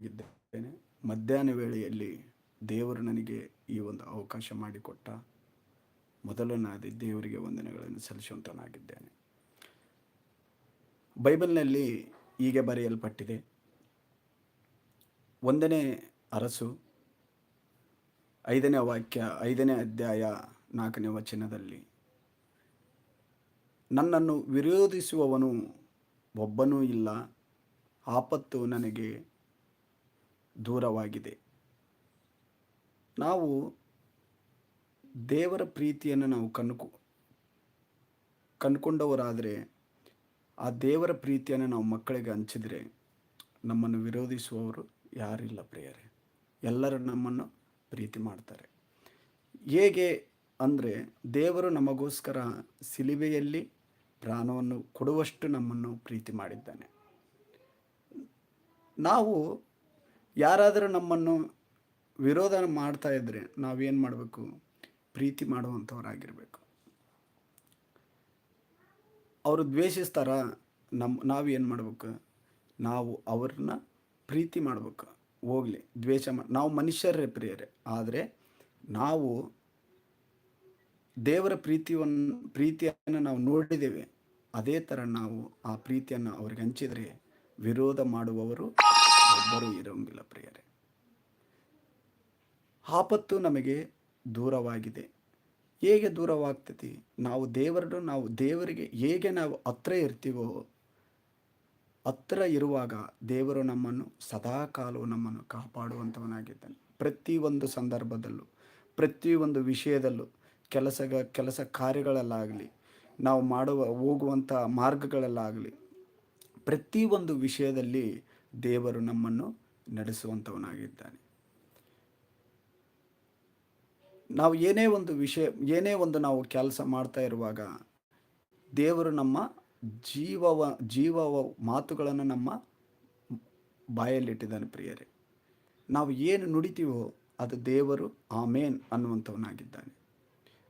ಕೃತಜ್ಞನಾಗಿದ್ದೇನೆ ಮಧ್ಯಾಹ್ನ ವೇಳೆಯಲ್ಲಿ ದೇವರು ನನಗೆ ಈ ಒಂದು ಅವಕಾಶ ಮಾಡಿಕೊಟ್ಟ ಮೊದಲನಾದಿ ದೇವರಿಗೆ ವಂದನೆಗಳನ್ನು ಸಲ್ಲಿಸುವಂತನಾಗಿದ್ದೇನೆ ಬೈಬಲ್ನಲ್ಲಿ ಹೀಗೆ ಬರೆಯಲ್ಪಟ್ಟಿದೆ. ಒಂದನೇ ಅರಸು, ಐದನೇ ವಾಕ್ಯ, ಐದನೇ ಅಧ್ಯಾಯ, ನಾಲ್ಕನೇ ವಚನದಲ್ಲಿ, ನನ್ನನ್ನು ವಿರೋಧಿಸುವವನು ಒಬ್ಬನೂ ಇಲ್ಲ, ಆಪತ್ತು ನನಗೆ ದೂರವಾಗಿದೆ. ನಾವು ದೇವರ ಪ್ರೀತಿಯನ್ನು ನಾವು ಕಣ್ಕು ಕಂಡುಕೊಂಡವರಾದರೆ ಆ ದೇವರ ಪ್ರೀತಿಯನ್ನು ನಾವು ಮಕ್ಕಳಿಗೆ ಹಂಚಿದರೆ ನಮ್ಮನ್ನು ವಿರೋಧಿಸುವವರು ಯಾರಿಲ್ಲ ಪ್ರಿಯರೇ. ಎಲ್ಲರೂ ನಮ್ಮನ್ನು ಪ್ರೀತಿ ಮಾಡ್ತಾರೆ. ಹೇಗೆ ಅಂದರೆ ದೇವರು ನಮಗೋಸ್ಕರ ಸಿಲಿಬೆಯಲ್ಲಿ ಪ್ರಾಣವನ್ನು ಕೊಡುವಷ್ಟು ನಮ್ಮನ್ನು ಪ್ರೀತಿ ಮಾಡಿದ್ದಾನೆ. ನಾವು ಯಾರಾದರೂ ನಮ್ಮನ್ನು ವಿರೋಧ ಮಾಡ್ತಾ ಇದ್ದರೆ ನಾವೇನು ಮಾಡಬೇಕು? ಪ್ರೀತಿ ಮಾಡುವಂಥವರಾಗಿರಬೇಕು. ಅವರು ದ್ವೇಷಿಸ್ತಾರ ನಮ್ಮ ನಾವು ಏನು ಮಾಡ್ಬೇಕು? ನಾವು ಅವ್ರನ್ನ ಪ್ರೀತಿ ಮಾಡ್ಬೇಕು. ಹೋಗಲಿ, ದ್ವೇಷ ಮಾ, ನಾವು ಮನುಷ್ಯರೇ ಪ್ರಿಯರೇ, ಆದರೆ ನಾವು ದೇವರ ಪ್ರೀತಿಯನ್ನು ಪ್ರೀತಿಯನ್ನು ನಾವು ನೋಡಿದ್ದೇವೆ. ಅದೇ ಥರ ನಾವು ಆ ಪ್ರೀತಿಯನ್ನು ಅವ್ರಿಗೆ ಹಂಚಿದರೆ ವಿರೋಧ ಮಾಡುವವರು ಒಬ್ಬರೂ ಇರೋಂಗಿಲ್ಲ ಪ್ರಿಯರೇ. ಆಪತ್ತು ನಮಗೆ ದೂರವಾಗಿದೆ. ಹೇಗೆ ದೂರವಾಗ್ತೈತಿ? ನಾವು ದೇವರನ್ನು, ನಾವು ದೇವರಿಗೆ ಹೇಗೆ ನಾವು ಹತ್ರ ಇರ್ತೀವೋ, ಹತ್ರ ಇರುವಾಗ ದೇವರು ನಮ್ಮನ್ನು ಸದಾಕಾಲವು ನಮ್ಮನ್ನು ಕಾಪಾಡುವಂಥವನಾಗಿದ್ದಾನೆ. ಪ್ರತಿಯೊಂದು ಸಂದರ್ಭದಲ್ಲೂ, ಪ್ರತಿಯೊಂದು ವಿಷಯದಲ್ಲೂ ಕೆಲಸಗ ಕೆಲಸ ಕಾರ್ಯಗಳಲ್ಲಾಗಲಿ, ನಾವು ಮಾಡುವ, ಹೋಗುವಂಥ ಮಾರ್ಗಗಳಲ್ಲಾಗಲಿ, ಪ್ರತಿಯೊಂದು ವಿಷಯದಲ್ಲಿ ದೇವರು ನಮ್ಮನ್ನು ನಡೆಸುವಂಥವನಾಗಿದ್ದಾನೆ. ನಾವು ಏನೇ ಒಂದು ವಿಷಯ, ಏನೇ ಒಂದು ನಾವು ಕೆಲಸ ಮಾಡ್ತಾ ಇರುವಾಗ ದೇವರು ನಮ್ಮ ಜೀವವ ಜೀವವ ಮಾತುಗಳನ್ನು ನಮ್ಮ ಬಾಯಲ್ಲಿಟ್ಟಿದ್ದಾನೆ ಪ್ರಿಯರೇ. ನಾವು ಏನು ನುಡಿತೀವೋ ಅದು ದೇವರು ಆಮೇನ್ ಅನ್ನುವಂಥವನಾಗಿದ್ದಾನೆ.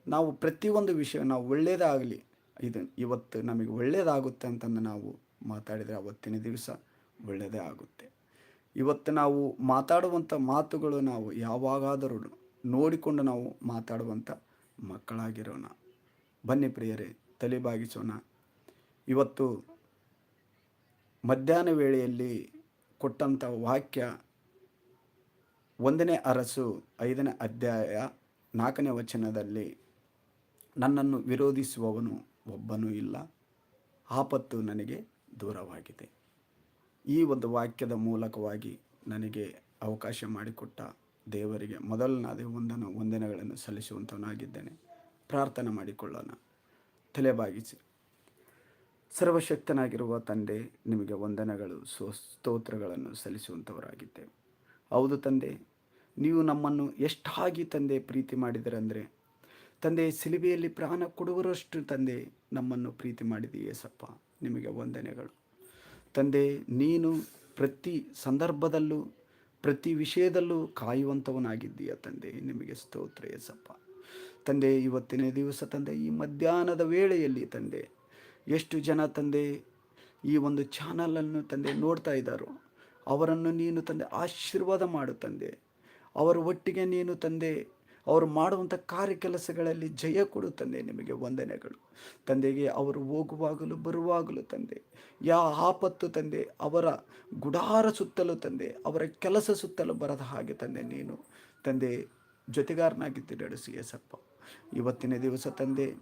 ನಾವು ಪ್ರತಿಯೊಂದು ವಿಷಯ, ನಾವು ಒಳ್ಳೆಯದಾಗಲಿ, ಇದು ಇವತ್ತು ನಮಗೆ ಒಳ್ಳೆಯದಾಗುತ್ತೆ ಅಂತಂದು ನಾವು ಮಾತಾಡಿದರೆ ಅವತ್ತಿನ ದಿವಸ ಒಳ್ಳೆಯದೇ ಆಗುತ್ತೆ. ಇವತ್ತು ನಾವು ಮಾತಾಡುವಂಥ ಮಾತುಗಳು ನಾವು ಯಾವಾಗಾದರೂ ನೋಡಿಕೊಂಡು ನಾವು ಮಾತಾಡುವಂಥ ಮಕ್ಕಳಾಗಿರೋಣ. ಬನ್ನಿ ಪ್ರಿಯರೇ ತಲೆಬಾಗಿಸೋಣ ಇವತ್ತು ಮಧ್ಯಾಹ್ನ ವೇಳೆಯಲ್ಲಿ ಕೊಟ್ಟಂಥ ವಾಕ್ಯ ಒಂದನೇ ಅರಸು ಐದನೇ ಅಧ್ಯಾಯ ನಾಲ್ಕನೇ ವಚನದಲ್ಲಿ, ನನ್ನನ್ನು ವಿರೋಧಿಸುವವನು ಒಬ್ಬನೂ ಇಲ್ಲ, ಆಪತ್ತು ನನಗೆ ದೂರವಾಗಿದೆ. ಈ ಒಂದು ವಾಕ್ಯದ ಮೂಲಕವಾಗಿ ನನಗೆ ಅವಕಾಶ ಮಾಡಿಕೊಟ್ಟ ದೇವರಿಗೆ ಮೊದಲನಾದ ವಂದನ ವಂದನೆಗಳನ್ನು ಸಲ್ಲಿಸುವಂಥವನಾಗಿದ್ದೇನೆ. ಪ್ರಾರ್ಥನೆ ಮಾಡಿಕೊಳ್ಳೋಣ. ತಲೆಬಾಗಿಸಿ ಸರ್ವಶಕ್ತನಾಗಿರುವ ತಂದೆ, ನಿಮಗೆ ವಂದನೆಗಳು ಸ್ವ ಸ್ತೋತ್ರಗಳನ್ನು ಸಲ್ಲಿಸುವಂಥವರಾಗಿದ್ದೇವೆ. ಹೌದು ತಂದೆ, ನೀವು ನಮ್ಮನ್ನು ಎಷ್ಟಾಗಿ ತಂದೆ ಪ್ರೀತಿ ಮಾಡಿದರೆಂದರೆ ತಂದೆ ಸಿಲಿಬೆಯಲ್ಲಿ ಪ್ರಾಣ ಕೊಡುವರಷ್ಟು ತಂದೆ ನಮ್ಮನ್ನು ಪ್ರೀತಿ ಮಾಡಿದೆಯೇ ಸಪ್ಪ, ನಿಮಗೆ ವಂದನೆಗಳು. ತಂದೆ, ನೀನು ಪ್ರತಿ ಸಂದರ್ಭದಲ್ಲೂ, ಪ್ರತಿ ವಿಷಯದಲ್ಲೂ ಕಾಯುವಂಥವನಾಗಿದ್ದೀಯ ತಂದೆ. ನಿಮಗೆ ಸ್ತೋತ್ರ ಎಸಪ್ಪ ತಂದೆ, ಇವತ್ತಿನ ದಿವಸ ತಂದೆ, ಈ ಮಧ್ಯಾಹ್ನದ ವೇಳೆಯಲ್ಲಿ ತಂದೆ, ಎಷ್ಟು ಜನ ತಂದೆ, ಈ ಒಂದು ಚಾನಲನ್ನು ತಂದೆ ನೋಡ್ತಾ ಇದ್ದಾರೋ, ಅವರನ್ನು ನೀನು ತಂದೆ ಆಶೀರ್ವಾದ ಮಾಡು ತಂದೆ. ಅವರ ಒಟ್ಟಿಗೆ ನೀನು ತಂದೆ ಅವರು ಮಾಡುವಂಥ ಕಾರ್ಯ ಕೆಲಸಗಳಲ್ಲಿ ಜಯ ಕೊಡು ತಂದೆ ನಿಮಗೆ ವಂದನೆಗಳು. ತಂದೆಗೆ ಅವರು ಹೋಗುವಾಗಲೂ ಬರುವಾಗಲೂ ತಂದೆ, ಯಾ ಆಪತ್ತು ತಂದೆ, ಅವರ ಗುಡಾರ ಸುತ್ತಲೂ ತಂದೆ, ಅವರ ಕೆಲಸ ಸುತ್ತಲೂ ಬರದ ಹಾಗೆ ತಂದೆ ನೀನು. ತಂದೆ, ಜೊತೆಗಾರನಾಗಿದ್ದು ನಡೆಸಿ ಎಸಪ್ಪ ಇವತ್ತಿನ ದಿವಸ ತಂದೆ,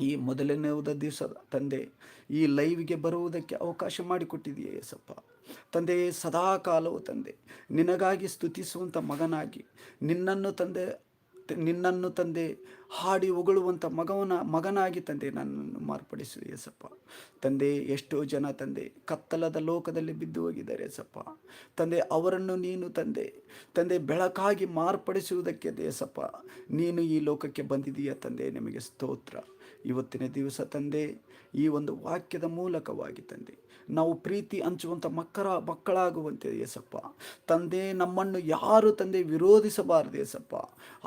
ಈ ಮೊದಲನೇ ದಿವಸ ತಂದೆ, ಈ ಲೈವ್ಗೆ ಬರುವುದಕ್ಕೆ ಅವಕಾಶ ಮಾಡಿಕೊಟ್ಟಿದೆಯೇ ಏಸಪ್ಪ. ತಂದೆ ಸದಾ ಕಾಲವು ತಂದೆ. ನಿನಗಾಗಿ ಸ್ತುತಿಸುವಂಥ ಮಗನಾಗಿ, ನಿನ್ನನ್ನು ತಂದೆ ನಿನ್ನನ್ನು ತಂದೆ ಹಾಡಿ ಹೊಗಳುವಂಥ ಮಗವನ, ಮಗನಾಗಿ ತಂದೆ ನನ್ನನ್ನು ಮಾರ್ಪಡಿಸು ಯೇಸಪ್ಪ. ತಂದೆ, ಎಷ್ಟೋ ಜನ ತಂದೆ ಕತ್ತಲದ ಲೋಕದಲ್ಲಿ ಬಿದ್ದು ಹೋಗಿದ್ದಾರೆ ಯೇಸಪ್ಪ. ತಂದೆ, ಅವರನ್ನು ನೀನು ತಂದೆ. ತಂದೆ, ಬೆಳಕಾಗಿ ಮಾರ್ಪಡಿಸುವುದಕ್ಕೆ ದೇಸಪ್ಪ ನೀನು ಈ ಲೋಕಕ್ಕೆ ಬಂದಿದೀಯ ತಂದೆ, ನಿಮಗೆ ಸ್ತೋತ್ರ. ಇವತ್ತಿನ ದಿವಸ ತಂದೆ, ಈ ಒಂದು ವಾಕ್ಯದ ಮೂಲಕವಾಗಿ ತಂದೆ. ನಾವು ಪ್ರೀತಿ ಹಂಚುವಂಥ ಮಕ್ಕಳ, ಮಕ್ಕಳಾಗುವಂತೆ ಏಸಪ್ಪ ತಂದೆ ನಮ್ಮನ್ನು ಯಾರು ತಂದೆ ವಿರೋಧಿಸಬಾರದು ಏಸಪ್ಪ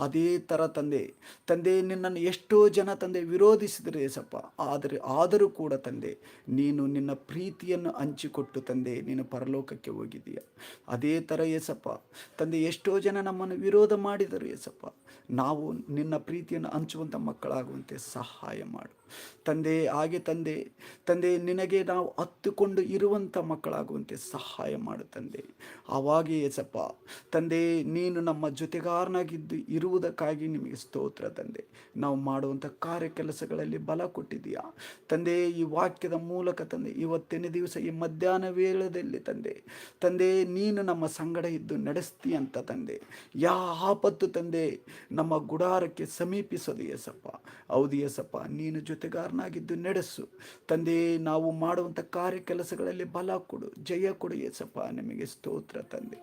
ಅದೇ ಥರ ತಂದೆ. ತಂದೆ ನಿನ್ನನ್ನು ಎಷ್ಟೋ ಜನ ತಂದೆ ವಿರೋಧಿಸಿದರೆ ಏಸಪ್ಪ ಆದರೆ ಆದರೂ ಕೂಡ ತಂದೆ, ನೀನು ನಿನ್ನ ಪ್ರೀತಿಯನ್ನು ಹಂಚಿಕೊಟ್ಟು ತಂದೆ, ನೀನು ಪರಲೋಕಕ್ಕೆ ಹೋಗಿದ್ದೀಯ. ಅದೇ ಥರ ಏಸಪ್ಪ ತಂದೆ ಎಷ್ಟೋ ಜನ ನಮ್ಮನ್ನು ವಿರೋಧ ಮಾಡಿದರು ಏಸಪ್ಪ ನಾವು ನಿನ್ನ ಪ್ರೀತಿಯನ್ನು ಹಂಚುವಂಥ ಮಕ್ಕಳಾಗುವಂತೆ ಸಹಾಯ ಮಾಡು. ತಂದೆ, ಹಾಗೆ ತಂದೆ ತಂದೆ ನಿನಗೆ ನಾವು ಹತ್ತುಕೊಂಡು ಇರುವಂಥ ಮಕ್ಕಳಾಗುವಂತೆ ಸಹಾಯ ಮಾಡು ತಂದೆ. ಆವಾಗೆ ಏಸಪ್ಪ, ತಂದೆ, ನೀನು ನಮ್ಮ ಜೊತೆಗಾರನಾಗಿದ್ದು ಇರುವುದಕ್ಕಾಗಿ ನಿಮಗೆ ಸ್ತೋತ್ರ ತಂದೆ. ನಾವು ಮಾಡುವಂಥ ಕಾರ್ಯ ಕೆಲಸಗಳಲ್ಲಿ ಬಲ ಕೊಟ್ಟಿದೆಯಾ ತಂದೆ, ಈ ವಾಕ್ಯದ ಮೂಲಕ ತಂದೆ, ಇವತ್ತಿನ ದಿವಸ ಈ ಮಧ್ಯಾಹ್ನ ವೇಳದಲ್ಲಿ ತಂದೆ ತಂದೆ, ನೀನು ನಮ್ಮ ಸಂಗಡ ಇದ್ದು ನಡೆಸ್ತೀಯ ಅಂತ ತಂದೆ. ಯಾ ಆಪತ್ತು ತಂದೆ, ನಮ್ಮ ಗುಡಾರಕ್ಕೆ ಸಮೀಪಿಸೋದು ಯಸಪ್ಪ ಹೌದು ಯಸಪ್ಪ ನೀನು ಜೊತೆಗಾರನಾಗಿದ್ದು ನಡೆಸು. ತಂದೆ, ನಾವು ಮಾಡುವಂಥ ಕಾರ್ಯ ಕೆಲಸಗಳಲ್ಲಿ ಬಲ ಕೊಡು, ಜಯ ಕೊಡು ಯೇಸಪ್ಪ ನಿಮಗೆ ಸ್ತೋತ್ರ ತಂದೆ.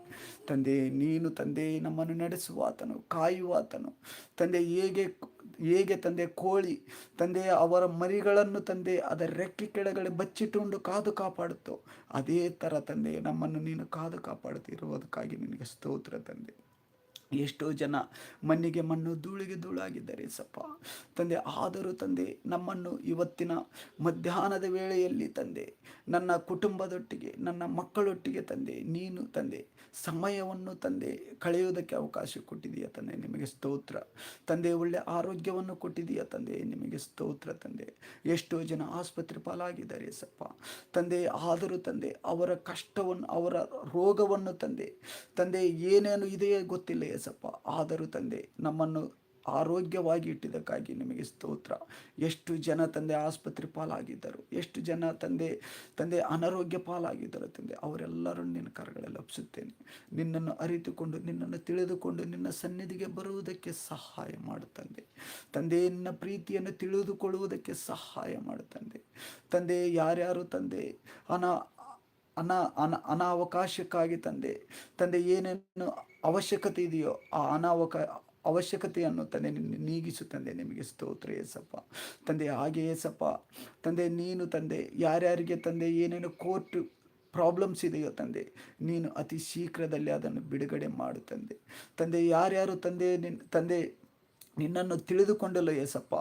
ತಂದೆ, ನೀನು ತಂದೆ, ನಮ್ಮನ್ನು ನಡೆಸುವಾತನು ಕಾಯುವಾತನು ತಂದೆ, ಹೇಗೆ ಹೇಗೆ ತಂದೆ, ಕೋಳಿ. ತಂದೆ, ಅವರ ಮರಿಗಳನ್ನು ತಂದೆ, ಅದರ ರೆಕ್ಕೆ ಕೆಳಗಡೆ ಬಚ್ಚಿಟ್ಟುಕೊಂಡು ಕಾದು ಕಾಪಾಡುತ್ತೋ. ಅದೇ ಥರ ತಂದೆ, ನಮ್ಮನ್ನು ನೀನು ಕಾದು ಕಾಪಾಡುತ್ತಿರುವುದಕ್ಕಾಗಿ ನಿನಗೆ ಸ್ತೋತ್ರ ತಂದೆ. ಎಷ್ಟೋ ಜನ ಮಣ್ಣಿಗೆ ಮಣ್ಣು ಧೂಳಿಗೆ ಧೂಳಾಗಿದ್ದಾರೆ ಸಪ್ಪ. ತಂದೆ, ಆದರೂ ತಂದೆ, ನಮ್ಮನ್ನು ಇವತ್ತಿನ ಮಧ್ಯಾಹ್ನದ ವೇಳೆಯಲ್ಲಿ ತಂದೆ, ನನ್ನ ಕುಟುಂಬದೊಟ್ಟಿಗೆ, ನನ್ನ ಮಕ್ಕಳೊಟ್ಟಿಗೆ ತಂದೆ, ನೀನು ತಂದೆ, ಸಮಯವನ್ನು ತಂದೆ, ಕಳೆಯುವುದಕ್ಕೆ ಅವಕಾಶ ಕೊಟ್ಟಿದೆಯಾ ತಂದೆ, ನಿಮಗೆ ಸ್ತೋತ್ರ. ತಂದೆ, ಒಳ್ಳೆ ಆರೋಗ್ಯವನ್ನು ಕೊಟ್ಟಿದೆಯಾ ತಂದೆ, ನಿಮಗೆ ಸ್ತೋತ್ರ ತಂದೆ. ಎಷ್ಟೋ ಜನ ಆಸ್ಪತ್ರೆ ಪಾಲಾಗಿದ್ದಾರೆ ಸಪ್ಪ. ತಂದೆ, ಆದರೂ ತಂದೆ, ಅವರ ಕಷ್ಟವನ್ನು, ಅವರ ರೋಗವನ್ನು ತಂದೆ. ತಂದೆ, ಏನೇನು ಇದೆಯೇ ಗೊತ್ತಿಲ್ಲ ಏಸಪ್ಪ ಆದರೂ ತಂದೆ, ನಮ್ಮನ್ನು ಆರೋಗ್ಯವಾಗಿ ಇಟ್ಟಿದ್ದಕ್ಕಾಗಿ ನಿಮಗೆ ಸ್ತೋತ್ರ. ಎಷ್ಟು ಜನ ತಂದೆ ಆಸ್ಪತ್ರೆ ಪಾಲಾಗಿದ್ದರು, ಎಷ್ಟು ಜನ ತಂದೆ ತಂದೆ ಅನಾರೋಗ್ಯ ಪಾಲಾಗಿದ್ದರು ತಂದೆ ಅವರೆಲ್ಲರೂ ನಿನ್ನ ಕರಗಳಲ್ಲಿ ಒಪ್ಪಿಸುತ್ತೇನೆ ನಿನ್ನನ್ನು ಅರಿತುಕೊಂಡು, ನಿನ್ನನ್ನು ತಿಳಿದುಕೊಂಡು, ನಿನ್ನ ಸನ್ನಿಧಿಗೆ ಬರುವುದಕ್ಕೆ ಸಹಾಯ ಮಾಡುತ್ತಂದೆ ತಂದೆ. ನಿನ್ನ ಪ್ರೀತಿಯನ್ನು ತಿಳಿದುಕೊಳ್ಳುವುದಕ್ಕೆ ಸಹಾಯ ಮಾಡುತ್ತಂದೆ ತಂದೆ, ಯಾರ್ಯಾರು ತಂದೆ, ಅನಾ ಅನ ಅನ, ಅನಾವಕಾಶಕ್ಕಾಗಿ ತಂದೆ. ತಂದೆ, ಏನೇನು ಅವಶ್ಯಕತೆ ಇದೆಯೋ ಆ ಅನಾವಕ, ಅವಶ್ಯಕತೆಯನ್ನು ತಂದೆ ನೀಗಿಸು ತಂದೆ ನಿಮಗೆ ಸ್ತೋತ್ರ ಏಸಪ್ಪ. ತಂದೆ, ಹಾಗೆ ಏಸಪ್ಪ. ತಂದೆ, ನೀನು ತಂದೆ, ಯಾರ್ಯಾರಿಗೆ ತಂದೆ, ಏನೇನು ಕೋರ್ಟ್ ಪ್ರಾಬ್ಲಮ್ಸ್ ಇದೆಯೋ ತಂದೆ, ನೀನು ಅತಿ ಶೀಘ್ರದಲ್ಲಿ ಅದನ್ನು ಬಿಡುಗಡೆ ಮಾಡು ತಂದೆ. ತಂದೆ, ಯಾರ್ಯಾರು ತಂದೆ ನಿನ್ನ ತಂದೆ ನಿನ್ನನ್ನು ತಿಳಿದುಕೊಂಡಲ್ಲ ಏಸಪ್ಪ.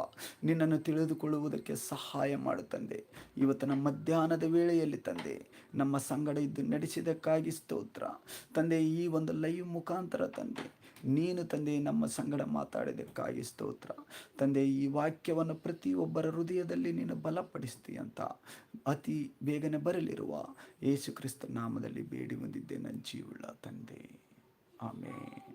ನಿನ್ನನ್ನು ತಿಳಿದುಕೊಳ್ಳುವುದಕ್ಕೆ ಸಹಾಯ ಮಾಡು ತಂದೆ. ನಮ್ಮ ಮಧ್ಯಾಹ್ನದ ವೇಳೆಯಲ್ಲಿ ತಂದೆ, ನಮ್ಮ ಸಂಗಡ ಇದ್ದು ನಡೆಸಿದಕ್ಕಾಗಿ ಸ್ತೋತ್ರ. ತಂದೆ, ಈ ಒಂದು ಲೈವ್ ಮುಖಾಂತರ ತಂದೆ, ನೀನು ತಂದೆ ನಮ್ಮ ಸಂಗಡ ಮಾತಾಡಿದಕ್ಕಾಗಿ ಸ್ತೋತ್ರ. ತಂದೆ, ಈ ವಾಕ್ಯವನ್ನು ಪ್ರತಿಯೊಬ್ಬರ ಹೃದಯದಲ್ಲಿ ನೀನು ಬಲಪಡಿಸ್ತೀಯಂತ ಅತಿ ಬೇಗನೆ ಬರಲಿರುವ ಯೇಸು ಕ್ರಿಸ್ತ ನಾಮದಲ್ಲಿ ಬೇಡಿ ಬಂದಿದ್ದೆ ನನ್ನ ಜೀವುಳ್ಳ ತಂದೆ. ಆಮೇಲೆ